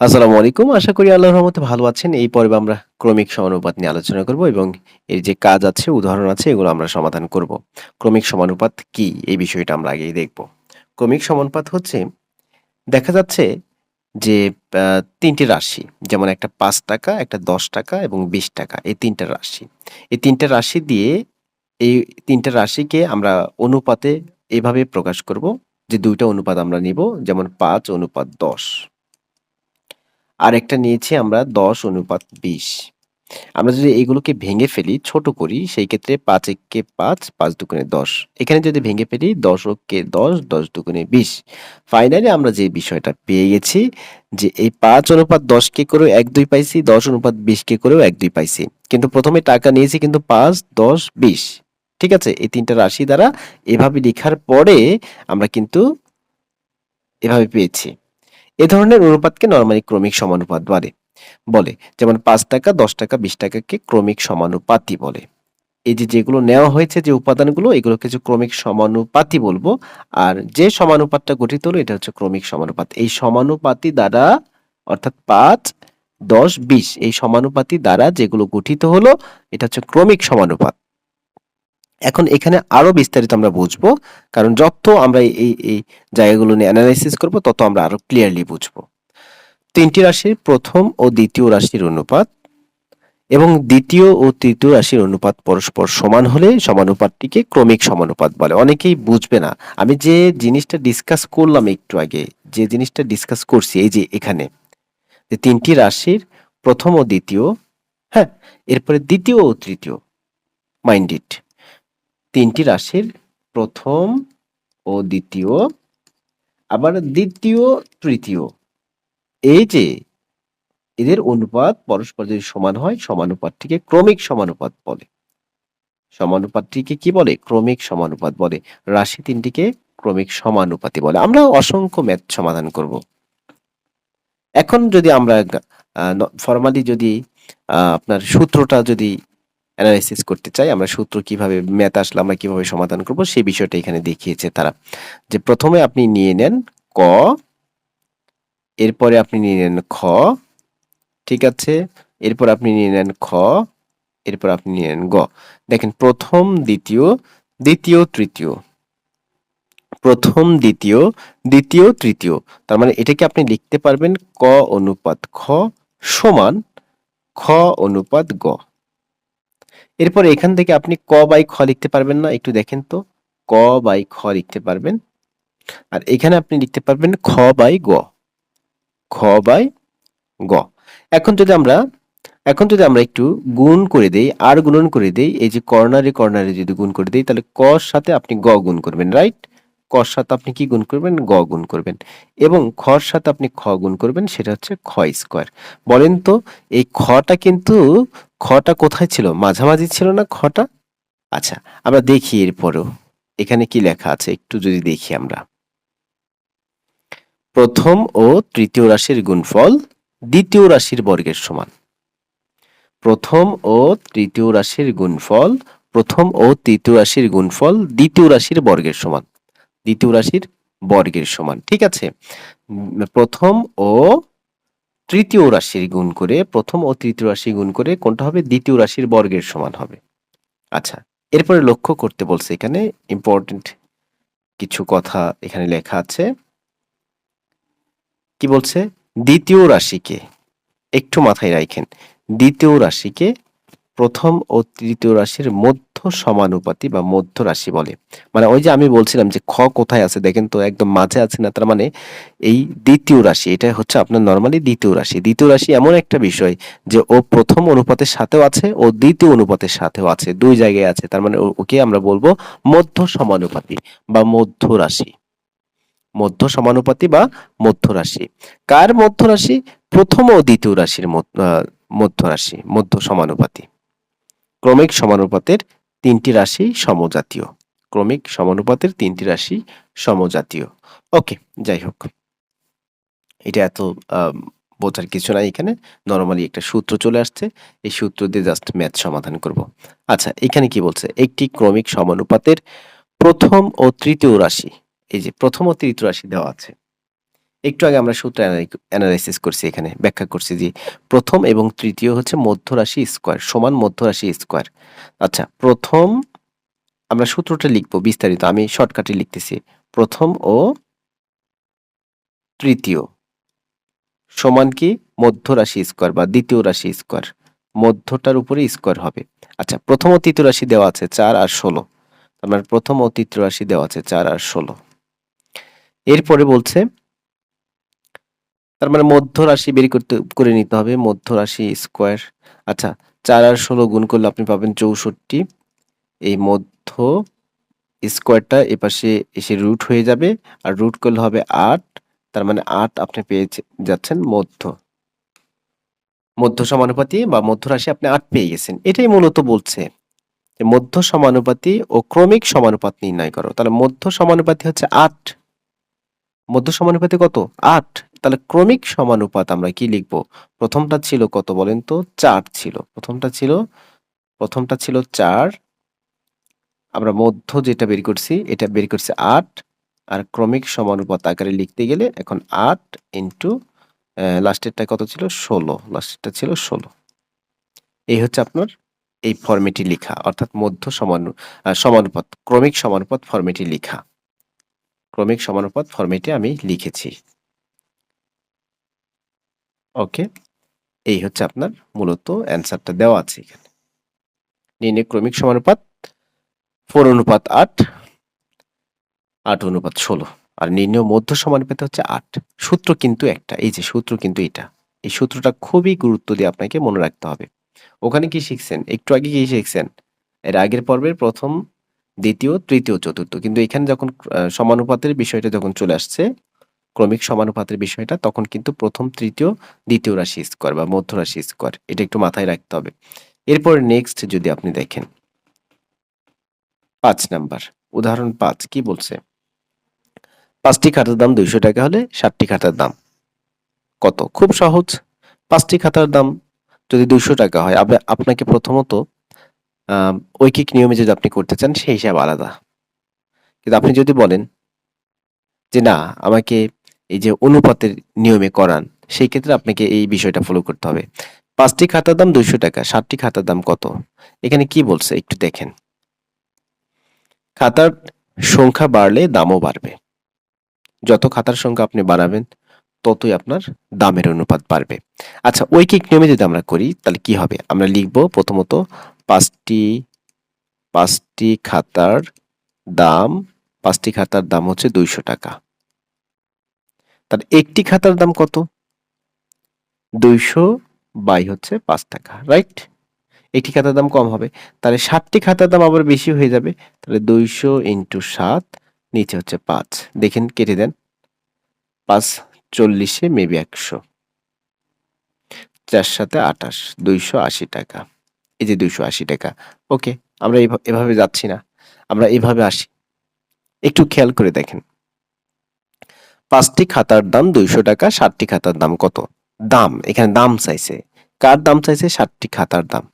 আসসালামু আলাইকুম। আশা করি আল্লাহর রহমতে ভালো আছেন। এই পর্বে আমরা ক্রমিক সমানুপাত নিয়ে আলোচনা করব এবং এর যে কাজ আছে, উদাহরণ আছে এগুলো আমরা সমাধান করব। ক্রমিক সমানুপাত কি? এই বিষয়টা আমরা আগেই দেখব। ক্রমিক সমানুপাত হচ্ছে দেখা যাচ্ছে যে আ ৩ টি রাশি যেমন একটা পাঁচ টাকা একটা ৳১০ এবং ৳২০ এই ৩ টা রাশি। এই ৩ টা রাশি দিয়ে এই ৩ টা রাশিকে আমরা অনুপাতে এভাবে প্রকাশ করব যে দুইটা অনুপাত আমরা নিব যেমন পাঁচ অনুপাত ১০। আরেকটা নিয়েছি আমরা ১০ অনুপাত ২০। আমরা যদি এগুলোকে ভেঙে ফেলি, ছোট করি সেই ক্ষেত্রে ৫ এক্কে ৫, ৫ দুগুণে ১০। এখানে যদি ভেঙে ফেলি ১০ অক্কে ১০, ১০ দুগুণে ২০। ফাইনালি আমরা যে বিষয়টা পেয়ে গেছি যে এই পাঁচ অনুপাত ১০ কে করেও ১-২ পাইছি, ১০ অনুপাত ২০ কে করেও ১-২ পাইছি। কিন্তু প্রথমে টাকা নিয়েছি কিন্তু পাঁচ দশ বিশ ঠিক আছে? এই ৩ টা রাশি দ্বারা এভাবে লেখার পরে আমরা কিন্তু এভাবে পেয়েছি। এ ধরনের অনুপাতকে নরমালি ক্রমিক সমানুপাত বলে বলে, যেমন পাঁচ টাকা, দশ টাকা, বিশ টাকাকে ক্রমিক সমানুপাতি বলে। এই যে যেগুলো নেওয়া হয়েছে যে উপাদানগুলো, এগুলোকে কিছু ক্রমিক সমানুপাতি বলব। আর যে সমানুপাতটা গঠিত হলো, এটা হচ্ছে ক্রমিক সমানুপাত। এই সমানুপাতি দ্বারা, অর্থাৎ পাঁচ, দশ, বিশ, এই সমানুপাতি দ্বারা যেগুলো গঠিত হলো, এটা হচ্ছে ক্রমিক সমানুপাত। এখন এখানে আরও বিস্তারিত আমরা বুঝব। কারণ যত আমরা এই এই জায়গাগুলো নিয়ে অ্যানালাইসিস করব তত আমরা আরও ক্লিয়ারলি বুঝব। তিনটি রাশির প্রথম ও দ্বিতীয় রাশির অনুপাত এবং দ্বিতীয় ও তৃতীয় রাশির অনুপাত পরস্পর সমান হলে সমানুপাতটিকে ক্রমিক সমানুপাত বলে। অনেকেই বুঝবে না। আমি যে জিনিসটা ডিসকাস করলাম একটু আগে, যে জিনিসটা ডিসকাস করছি এই যে এখানে যে ৩ টি রাশির প্রথম ও দ্বিতীয়, হ্যাঁ? এরপরে দ্বিতীয় ও তৃতীয় মাইন্ড ইট। ৩ টি রাশির প্রথম ও দ্বিতীয় আবার দ্বিতীয়, তৃতীয়। এই যে এদের অনুপাত পরস্পর যদি সমান হয় সমানুপাতটিকে ক্রমিক সমানুপাত বলে। সমানুপাতটিকে কি বলে? ক্রমিক সমানুপাত বলে। রাশি তিনটিকে ক্রমিক সমানুপাতি বলে। আমরা অসংখ্য ম্যাথ সমাধান করব। এখন যদি আমরা ফরমালি যদি আপনার সূত্রটা যদি এনালাইসিস করতে চাই, আমরা সূত্র কীভাবে ম্যাথ আসলে আমরা কীভাবে সমাধান করব সেই বিষয়টা এখানে দেখিয়েছে তারা। যে প্রথমে আপনি নিয়ে নেন ক, এরপরে আপনি নিয়ে নেন খ, ঠিক আছে? এরপর আপনি নিয়ে নেন খ, এরপর আপনি নিয়ে নেন গ। দেখেন প্রথম, দ্বিতীয়, দ্বিতীয়, তৃতীয়। প্রথম, দ্বিতীয়, দ্বিতীয়, তৃতীয়। তার মানে এটাকে আপনি লিখতে পারবেন ক অনুপাত খ সমান খ অনুপাত গ। এরপর এখান থেকে আপনি ক বাই খ লিখতে পারবেন না? একটু দেখেন তো। ক বাই খ লিখতে পারবেন। আর এখানে আপনি লিখতে পারবেন খ বাই গ। খ বাই গ। এখন যদি আমরা এখন যদি আমরা একটু গুণ করে দেই, আর গুণন করে দেই, এই যে কর্নারে, কর্নারে যদি গুণ করে দেই তাহলে ক র সাথে আপনি গ গুণ করবেন, রাইট? ক র সাথে আপনি কি গুণ করবেন? গ গুণ করবেন। এবং খ র সাথে আপনি খ গুণ করবেন সেটা হচ্ছে খ স্কয়ার। বলেন তো এই খটা কিন্তু খটা কোথায় ছিল? মাঝামাঝি ছিল না খটা? আচ্ছা, আমরা দেখি এরপরও এখানে কি লেখা আছে একটু যদি দেখি আমরা। প্রথম ও তৃতীয় রাশির গুণফল দ্বিতীয় রাশির বর্গের সমান। প্রথম ও তৃতীয় রাশির গুণফল প্রথম ও তৃতীয় রাশির গুণফল দ্বিতীয় রাশির বর্গের সমান। দ্বিতীয় রাশির বর্গের সমান। ঠিক আছে? প্রথম ও তৃতীয় রাশির গুণ করে প্রথম ও তৃতীয় রাশি গুণ করে কোনটা হবে? দ্বিতীয় রাশির বর্গের সমান হবে। আচ্ছা, এরপরে লক্ষ্য করতে বলছে এখানে ইম্পর্টেন্ট কিছু কথা এখানে লেখা আছে। কি বলছে? দ্বিতীয় রাশিকে একটু মাথায় রাখেন দ্বিতীয় রাশিকে প্রথম ও তৃতীয় রাশির মধ্য সমানুপাতি বা মধ্য রাশি বলে। মানে ওই যে আমি বলছিলাম যে খ কোথায় আছে দেখেন তো একদম মাঝে আছে না? তার মানে এই দ্বিতীয় রাশি এটা হচ্ছে আপনার নর্মালি দ্বিতীয় রাশি। দ্বিতীয় রাশি এমন একটা বিষয় যে ও প্রথম অনুপাতের সাথেও আছে ও দ্বিতীয় অনুপাতের সাথেও আছে। দুই জায়গায় আছে। তার মানে ওকে আমরা বলব মধ্য সমানুপাতি বা মধ্য রাশি। মধ্য সমানুপাতি বা মধ্য রাশি। কার মধ্য রাশি? প্রথম ও দ্বিতীয় রাশির মধ্য রাশি, মধ্য সমানুপাতি। ক্রমিক সমানুপাতের ৩ টি রাশি সমজাতীয়। ক্রমিক সমানুপাতের ৩ টি রাশি সমজাতীয়। ওকে, যাই হোক। এটা এত বোঝার কিছু নাই এখানে। নরমালি একটা সূত্র চলে আসছে। এই সূত্র দিয়ে জাস্ট ম্যাথ সমাধান করব। আচ্ছা, এখানে কি বলছে? একটি ক্রমিক সমানুপাতের প্রথম ও তৃতীয় রাশি এই যে প্রথম ও তৃতীয় রাশি দেওয়া আছে। একটু আগে আমরা সূত্র অ্যানালাইসিস করছি এখানে, ব্যাখ্যা করছি যে প্রথম এবং তৃতীয় হচ্ছে মধ্যরাশি স্কোয়ার সমান মধ্যরাশি স্কোয়ার আচ্ছা প্রথম আমরা সূত্রটা লিখব বিস্তারিত, আমি শর্টকাটে লিখতেছি। প্রথম ও তৃতীয়, সমান কি? মধ্য রাশি স্কোয়ার বা দ্বিতীয় রাশি স্কোয়ার মধ্যটার উপরে স্কোয়ার হবে। আচ্ছা প্রথম ও তৃতীয় রাশি দেওয়া আছে চার আর ষোলো। তার মানে প্রথম ও তৃতীয় রাশি দেওয়া আছে চার আর ষোলো। এরপরে বলছে তার মানে মধ্য রাশি বের করতে, করে নিতে হবে মধ্য রাশি স্কোয়ার আচ্ছা চার আর ষোলো গুণ করলে আপনি পাবেন চৌষট্টি। এই মধ্য স্কোয়ারটা এপাশে এসে রুট হয়ে যাবে, আর রুট করলে হবে আট। তার মানে আট আপনি পেয়ে যাচ্ছেন মধ্য। মধ্য সমানুপাতি বা মধ্য রাশি আপনি আট পেয়ে গেছেন। এটাই মূলত বলছে মধ্য সমানুপাতি ও ক্রমিক সমানুপাত নির্ণয় করো। তাহলে মধ্য সমানুপাতি হচ্ছে আট। মধ্য সমানুপাতি কত? আট। তাহলে ক্রমিক সমানুপাত আমরা কি লিখব? প্রথমটা ছিল কত বলেন তো? চার ছিল। প্রথমটা ছিল প্রথমটা ছিল চার। আমরা মধ্য যেটা বের করছি, এটা বের করছি আট। আর ক্রমিক সমানুপাত আকারে লিখতে গেলে এখন আট ইন্টু লাস্টেরটা কত ছিল? ষোলো। লাস্টেরটা ছিল ষোলো। এই হচ্ছে আপনার এই ফর্মেটি লেখা, অর্থাৎ মধ্য সমানু সমানুপাত, ক্রমিক সমানুপাত ফর্মেটি লেখা। ক্রমিক সমানুপাত ফর্মেটে আমি লিখেছি। ওকে এই হচ্ছে আপনার মূলত অ্যান্সারটা দেওয়া আছে এখানে। নির্ণয় ক্রমিক সমানুপাত ফোর অনুপাত আট আট অনুপাত ষোলো। আর নির্ণয় মধ্য সমানুপাত হচ্ছে আট। সূত্র কিন্তু একটা। এই যে সূত্র কিন্তু এটা। এই সূত্রটা খুবই গুরুত্ব দিয়ে আপনাকে মনে রাখতে হবে। ওখানে কি শিখছেন? একটু আগে কি শিখছেন? এর আগের পর্বের প্রথম, দ্বিতীয়, তৃতীয়, চতুর্থ। কিন্তু এখানে যখন সমানুপাতের বিষয়টা যখন চলে আসছে ক্রমিক সমানুপাতের বিষয়টা, তখন কিন্তু প্রথম, তৃতীয়, দ্বিতীয় রাশি স্কোয়ার বা মধ্য রাশি স্কোয়ার এটা একটু মাথায় রাখতে হবে। এরপর নেক্সট যদি আপনি দেখেন, পাঁচ নাম্বার, উদাহরণ পাঁচ, কি বলছে? পাঁচটি খাতার দাম দুইশো টাকা হলে ষাটটি খাতার দাম। কত? খুব সহজ। পাঁচটি খাতার দাম যদি দুইশো টাকা হয় আপনাকে প্রথমত ঐকিক নিয়মে যদি আপনি করতে চান, সেই হিসাব আলাদা। কিন্তু আপনি যদি বলেন যে না, আমাকে এই যে অনুপাতের নিয়মে করান, সেই ক্ষেত্রে আপনাকে এই বিষয়টা ফলো করতে হবে। পাঁচটি খাতার দাম দুইশো টাকা, সাতটি খাতার দাম কত? এখানে কি বলছে একটু দেখেন। খাতার সংখ্যা বাড়লে দামও বাড়বে। যত খাতার সংখ্যা আপনি বাড়াবেন, ততই আপনার দামের অনুপাত বাড়বে। আচ্ছা ওই ঐকিক নিয়মে যদি আমরা করি, তাহলে কি হবে? আমরা লিখব প্রথমত পাঁচটি পাঁচটি খাতার দাম, পাঁচটি খাতার দাম হচ্ছে দুইশো টাকা। তার একটি খাতার দাম কত? দুইশো বাই হচ্ছে পাঁচ টাকা রাইট একটি খাতার দাম কম হবে, তাহলে সাতটি খাতার দাম আবার বেশি হয়ে যাবে, তাহলে দুইশো ইন্টু সাত, নিচে হচ্ছে পাঁচ। দেখেন, কেটে দেন। পাঁচ চল্লিশে মেবি একশো। চার সাথে আঠাশ, দুইশো আশি টাকা। এই যে দুইশো আশি টাকা। ওকে, আমরা এভাবে যাচ্ছি না। আমরা এভাবে আসি। একটু খেয়াল করে দেখেন। পাঁচটি খাতার দাম দুইশো টাকা ষাটটি খাতার দাম কত? দাম, এখানে দাম চাইছে। কার দাম চাইছে? ষাটটি খাতার দাম।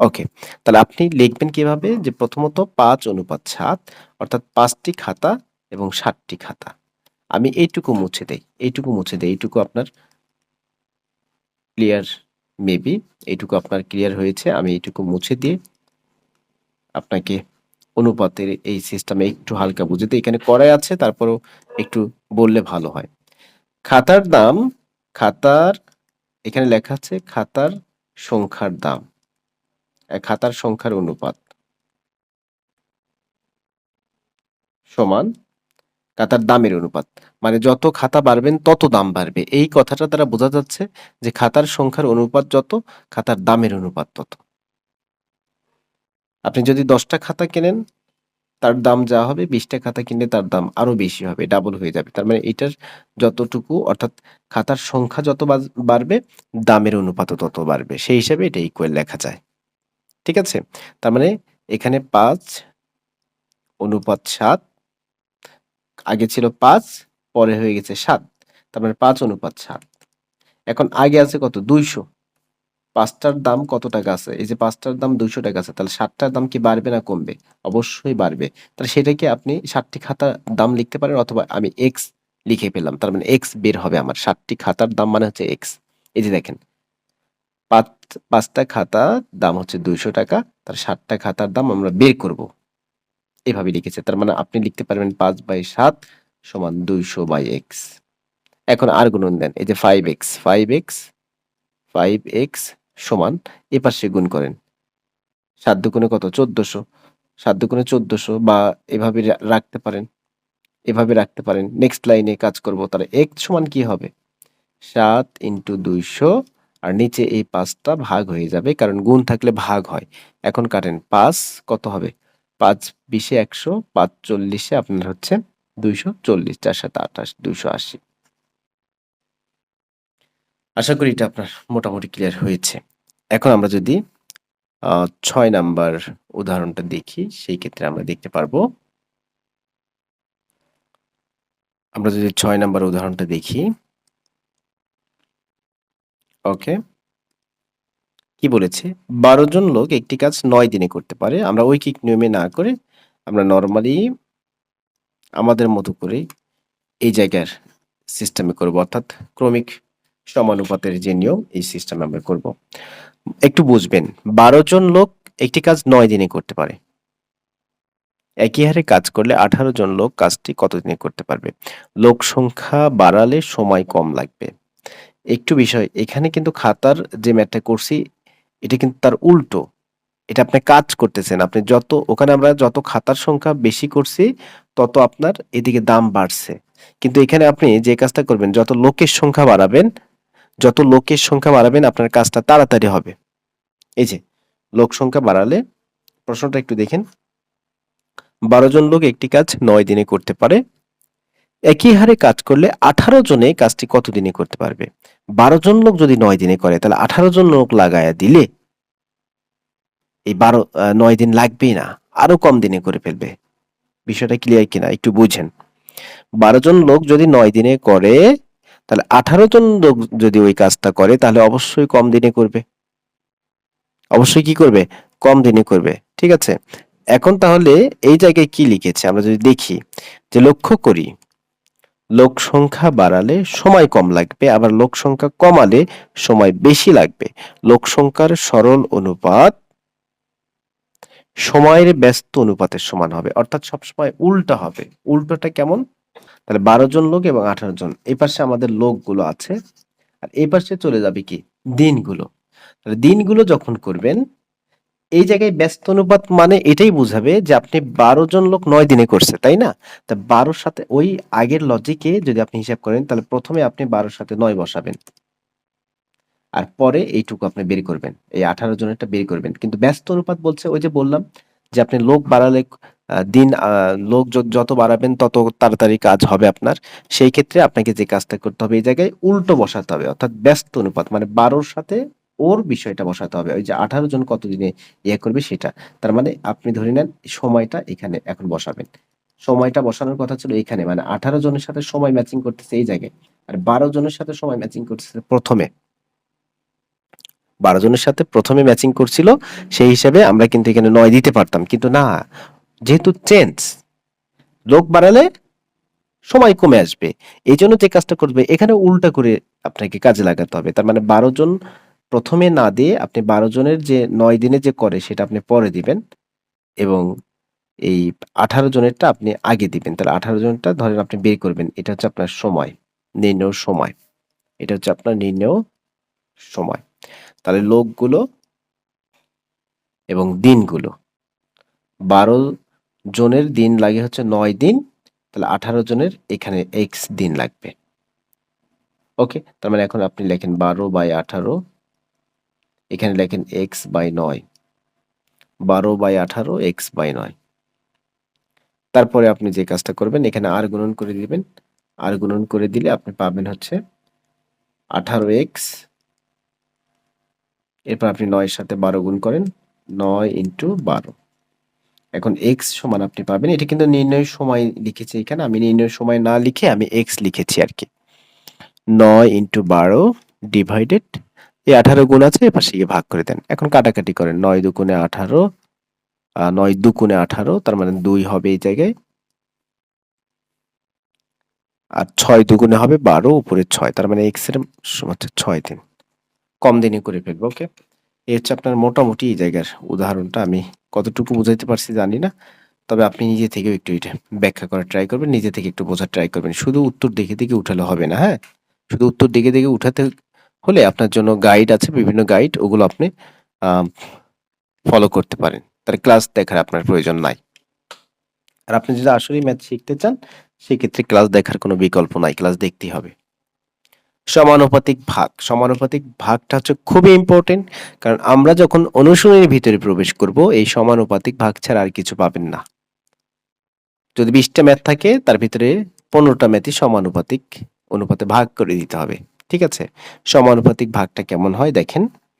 ওকে, তাহলে আপনি লিখবেন কীভাবে? যে প্রথমত পাঁচ অনুপাত সাত, অর্থাৎ পাঁচটি খাতা এবং ষাটটি খাতা। আমি এইটুকু মুছে দেই, এইটুকু মুছে দেই, এইটুকু আপনার ক্লিয়ার মেবি এইটুকু আপনার ক্লিয়ার হয়েছে, আমি এইটুকু মুছে দিয়ে আপনাকে অনুপাতের এই সিস্টেমে একটু হালকা বুঝতে এখানে করাই আছে, তারপরও একটু বললে ভালো হয়। খাতার দাম, খাতার, এখানে লেখা আছে খাতার সংখ্যার দাম খাতার সংখ্যার অনুপাত। সমান খাতার দামের অনুপাত। মানে যত খাতা বাড়বেন, তত দাম বাড়বে। এই কথাটা তারা বোঝা যাচ্ছে যে খাতার সংখ্যার অনুপাত যত, খাতার দামের অনুপাত তত। আপনি যদি দশটা খাতা কেনেন তার দাম যা হবে বিশটা খাতা কিনলে তার দাম আরও বেশি হবে ডাবল হয়ে যাবে। তার মানে এটার যতটুকু, অর্থাৎ খাতার সংখ্যা যত বাড়বে, দামের অনুপাত তত বাড়বে। সেই হিসাবে এটা ইকুয়াল লেখা যায়। ঠিক আছে? তার মানে এখানে পাঁচ, অনুপাত সাত, আগে ছিল পাঁচ, পরে হয়ে গেছে সাত। তার মানে পাঁচ অনুপাত সাত। এখন আগে আছে কত? দুইশো। পাঁচটার দাম কত টাকা আছে? এই যে পাঁচটার দাম দুইশো টাকা আছে, তাহলে ষাটটার দাম কি বাড়বে না কমবে? অবশ্যই বাড়বে। তাহলে সেটাকে আপনি ষাটটি খাতার দাম লিখতে পারেন অথবা আমি এক্স লিখে পেলাম তার মানে এক্স বের হবে আমার। ষাটটি খাতার দাম মানে হচ্ছে এক্স এই যে দেখেন, পাঁচ, পাঁচটা খাতার দাম হচ্ছে দুইশো টাকা তার ষাটটা খাতার দাম আমরা বের করব। এভাবে লিখেছে, তার মানে আপনি লিখতে পারবেন পাঁচ বাই সাত সমান দুইশো বাই এক্স এখন আর গুণন দেন, এই যে five X five X five X সমান এ পাশে গুণ করেন। সাত দুগুণে কত? চোদ্দশো। সাত দুগুণে চোদ্দশো বা এভাবে রাখতে পারেন। এভাবে রাখতে পারেন। নেক্সট লাইনে কাজ করব, তাহলে এক সমান কি হবে? সাত ইন্টু দুইশো আর নিচে এই পাঁচটা ভাগ হয়ে যাবে, কারণ গুণ থাকলে ভাগ হয়। এখন কাটেন, পাঁচ কত হবে? পাঁচ বিশে একশো, পাঁচ চল্লিশে আপনার হচ্ছে দুইশো চল্লিশ চার আঠাশ দুইশো আশি। আশা করি এটা আপনার মোটামুটি ক্লিয়ার হয়েছে। এখন আমরা যদি ছয় নাম্বার উদাহরণটা দেখি, সেই ক্ষেত্রে আমরা দেখতে পারব। আমরা যদি ছয় নাম্বার উদাহরণটা দেখি, ওকে। কি বলেছে? বারো জন লোক একটি কাজ নয় দিনে করতে পারে। আমরা ঐকিক নিয়মে না করে, আমরা নর্মালি আমাদের মতো করে এই জায়গার সিস্টেমে করব। অর্থাৎ ক্রমিক সমানুপাতের যে নিয়ম, এই সিস্টেমে আমরা করব। একটু বুঝবেন, বারো জন লোক একটি কাজ নয় দিনে করতে পারে। একই হারে কাজ করলে আঠারো জন লোক কাজটি কতদিনে করতে পারবে? লোক সংখ্যা বাড়ালে সময় কম লাগবে। একটু বিষয়, এখানে কিন্তু খাতার যে ম্যাথটা করছি, এটা কিন্তু তার উল্টো। এটা আপনি কাজ করতেছেন, আপনি যত, ওখানে আমরা যত খাতার সংখ্যা বেশি করছি, তত আপনার এদিকে দাম বাড়ছে। কিন্তু এখানে আপনি যে কাজটা করবেন, যত লোকের সংখ্যা বাড়াবেন যত লোকের সংখ্যা বাড়াবেন, আপনার কাজটা তাড়াতাড়ি হবে। এই যে, লোক সংখ্যা বাড়ালে, প্রশ্নটা একটু দেখেন। বারো জন লোক একটি কাজ নয় দিনে করতে পারে। একই হারে কাজ করলে আঠারো জনে কাজটি কত দিনে করতে পারবে? বারো জন লোক যদি নয় দিনে করে, তাহলে আঠারো জন লোক লাগায়া দিলে এই বারো নয় দিন লাগবেই না, আরও কম দিনে করে ফেলবে। বিষয়টা ক্লিয়ার কিনা একটু বুঝেন। বারো জন লোক যদি নয় দিনে করে তাহলে আঠারো জন লোক যদি ওই কাজটা করে, তাহলে অবশ্যই কম দিনে করবে। অবশ্যই কি করবে? কম দিনে করবে। ঠিক আছে? এখন তাহলে এই জায়গায় কি লিখেছে? আমরা যদি দেখি, যে লক্ষ্য করি, লোক সংখ্যা বাড়ালে সময় কম লাগবে, আবার লোক সংখ্যা কমালে সময় বেশি লাগবে। লোক সংখ্যার সরল অনুপাত সময়ের ব্যস্ত অনুপাতের সমান হবে, অর্থাৎ সবসময় উল্টা হবে। উল্টোটা কেমন? তাহলে বারো জন লোক এবং আঠারো জন। এই পাশে আমাদের লোকগুলো আছে। আর এই পাশে চলে যাবে কি? দিনগুলো। তাহলে দিনগুলো যখন করবেন, এই জায়গায় ব্যস্ত অনুপাত মানে এটাই বুঝাবে যে আপনি বারো জন লোক নয় দিনে করছে, তাই না? তা বারোর সাথে ওই আগের লজিকে যদি আপনি হিসাব করেন, তাহলে প্রথমে আপনি বারোর সাথে নয় বসাবেন। আর পরে এইটুকু আপনি বের করবেন। এই আঠারো জনেরটা বের করবেন। কিন্তু ব্যস্ত অনুপাত বলছে, ওই যে বললাম যে আপনি লোক বাড়ালে দিন লোক যত বাড়াবেন তত তাড়াতাড়ি কাজ হবে আপনার। সেই ক্ষেত্রে আপনাকে যে কাজটা করতে হবে এই জায়গায় উল্টো বসাতে হবে, অর্থাৎ ব্যস্ত অনুপাত মানে বারোর সাথে ওর বিষয়টা বসাতে হবে। ওই যে আঠারো জন কতদিনে ইয়ে করবে সেটা। তার মানে আপনি ধরে নেন সময়টা এখানে এখন বসাবেন। সময়টা বসানোর কথা ছিল এখানে মানে আঠারো জনের সাথে সময় ম্যাচিং করতেছে এই জায়গায়, আর বারো জনের সাথে সময় ম্যাচিং করতেছে প্রথমে। বারো জনের সাথে প্রথমে ম্যাচিং করছিল, সেই হিসাবে আমরা কিন্তু এখানে নয় দিতে পারতাম। কিন্তু না, যেহেতু চেঞ্জ লোক বাড়ালে সময় কমে আসবে। এই জন্য যে কাজটা করবে, এখানে উল্টা করে আপনাকে কাজে লাগাতে হবে। তার মানে বারো জন প্রথমে না দিয়ে আপনি বারো জনের যে নয় দিনে যে করে, সেটা আপনি পরে দিবেন এবং এই আঠারো জনেরটা আপনি আগে দিবেন। তাহলে আঠারো জনেরটা ধরেন আপনি বের করবেন, এটা হচ্ছে আপনার সময়, নির্ণয় সময়। এটা হচ্ছে আপনার নির্ণয় সময়। তাহলে লোকগুলো এবং দিনগুলো। বারো জনের দিন লাগে হচ্ছে নয় দিন, তাহলে আঠারো জনের এখানে এক্স দিন লাগবে। ওকে তার মানে এখন আপনি লেখেন বারো বাই আঠারো, এখানে লেখেন এক্স বাই নয়। বারো বাই আঠারো এক্স বাই নয়। তারপরে আপনি যে কাজটা করবেন, এখানে আর গুণন করে দিবেন। আর গুণন করে দিলে আপনি পাবেন হচ্ছে আঠারো এক্স এরপর আপনি নয়ের সাথে বারো গুণ করেন, নয় ইন্টু বারো। এখন এক্স সমান আপনি পাবেন, এটা কিন্তু নির্ণয় সময় লিখেছি এখানে, আমি নির্ণয় সময় না লিখে আমি এক্স লিখেছি আর কি। নয় ইন্টু বারো ডিভাইডেড এই আঠারো গুণ আছে, এ পাশে গিয়ে ভাগ করে দেন। এখন কাটাকাটি করেন, নয় দুগুণে আঠারো নয় দুগুণে আঠারো, তার মানে দুই হবে এই জায়গায়। আর ছয় দুগুণে হবে বারো, উপরে ছয়, তার মানে এক্সের সমান হচ্ছে ছয় দিন কম দিনে করে ফেলব, ওকে? এই হচ্ছে আপনার মোটামুটি এই জায়গার উদাহরণটা। আমি কতটুকু বুঝাইতে পারছি জানি না, তবে আপনি নিজে থেকেও একটু এটা ব্যাখ্যা করার ট্রাই করবেন, নিজে থেকে একটু বোঝার ট্রাই করবেন। শুধু উত্তর দেখে দেখে উঠালে হবে না হ্যাঁ? শুধু উত্তর দেখে দেখে উঠাতে হলে আপনার জন্য গাইড আছে, বিভিন্ন গাইড ওগুলো আপনি ফলো করতে পারেন। তার ক্লাস দেখার আপনার প্রয়োজন নাই। আর আপনি যদি আসলেই ম্যাথ শিখতে চান, সেক্ষেত্রে ক্লাস দেখার কোনো বিকল্প নাই ক্লাস দেখতেই হবে। সমানুপাতিক ভাগ। সমানুপাতিক ভাগটা হচ্ছে খুবই ইম্পর্টেন্ট কারণ আমরা যখন অনুশীলনের ভিতরে প্রবেশ করব, এই সমানুপাতিক ভাগ ছাড়া আর কিছু পাবেন না। যদি বিশটা ম্যাথ থাকে, তার ভিতরে পনেরোটা ম্যাথই সমানুপাতিক অনুপাতে ভাগ করে দিতে হবে। ঠিক আছে? সমানুপাতিক ভাগটা কেমন হয় দেখেন।